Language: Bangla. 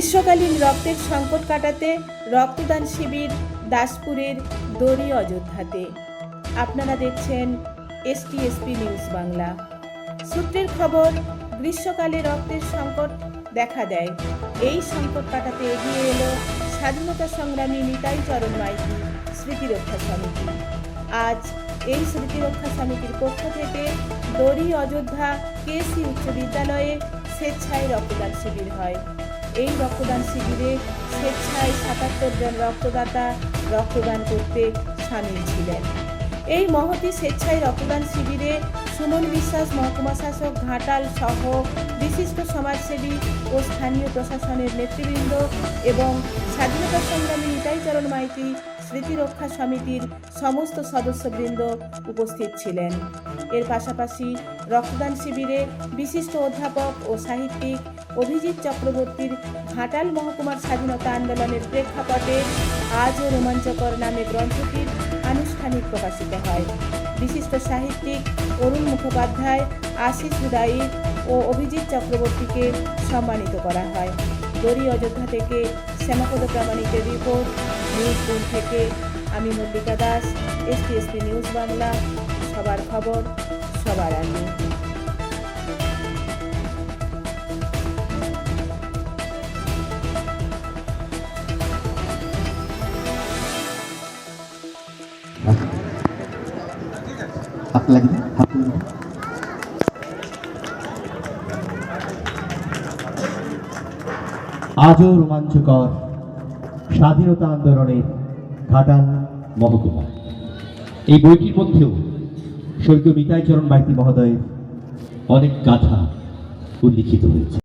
গ্রীষ্মকালীন রক্তের সংকট কাটাতে রক্তদান শিবির দাসপুরের দড়ি অযোধ্যাতে। আপনারা দেখছেন এসটিএসপি নিউজ বাংলা। সূত্রের খবর, গ্রীষ্মকালে রক্তের সংকট দেখা দেয়। এই সংকট কাটাতে এগিয়ে এলো স্বাধীনতা সংগ্রামী নিতাই চরণ মাইতি স্মৃতিরক্ষা সমিতি। আজ এই স্মৃতিরক্ষা সমিতির পক্ষ থেকে দড়ি অযোধ্যা কেসি উচ্চ বিদ্যালয়ে স্বেচ্ছায় রক্তদান শিবির হয়। এই রক্তদান শিবিরে স্বেচ্ছায় সাতাত্তর জন রক্তদাতা রক্তদান করতে সামিল ছিলেন। এই মহতি স্বেচ্ছায় রক্তদান শিবিরে সুমন বিশ্বাস, মহকুমা শাসক ঘাটাল সহ বিশিষ্ট সমাজসেবী ও স্থানীয় প্রশাসনের নেতৃবৃন্দ এবং স্বাধীনতা সংগ্রামী নিতাইচরণ মাইতি স্মৃতিরক্ষা সমিতির সমস্ত সদস্যবৃন্দ উপস্থিত ছিলেন। এর পাশাপাশি রক্তদান শিবিরে বিশিষ্ট অধ্যাপক ও সাহিত্যিক অভিজিৎ চক্রবর্তীর ঘাটাল মহকুমার স্বাধীনতা আন্দোলনের প্রেক্ষাপটে আজও রোমাঞ্চকর নামে গ্রন্থটির আনুষ্ঠানিক প্রকাশিত হয়। বিশিষ্ট সাহিত্যিক অরুণ মুখোপাধ্যায়, আশিস হুদাই ও অভিজিৎ চক্রবর্তীকে সম্মানিত করা হয়। দড়ি অযোধ্যা থেকে শ্যামাপদ প্রামাণিকের রিপোর্ট নিউজ রুম থেকে আমি মল্লিকা দাস, এসটিএসপি নিউজ বাংলা, সবার খবর, সবার আগে। আজও রোমাঞ্চকর স্বাধীনতা আন্দোলনের ঘাটাল মহকুমা। এই বইটির মধ্যেও স্বর্গীয় নিতাইচরণ মাইতি মহোদয়ের অনেক গাথা উল্লিখিত হয়েছে।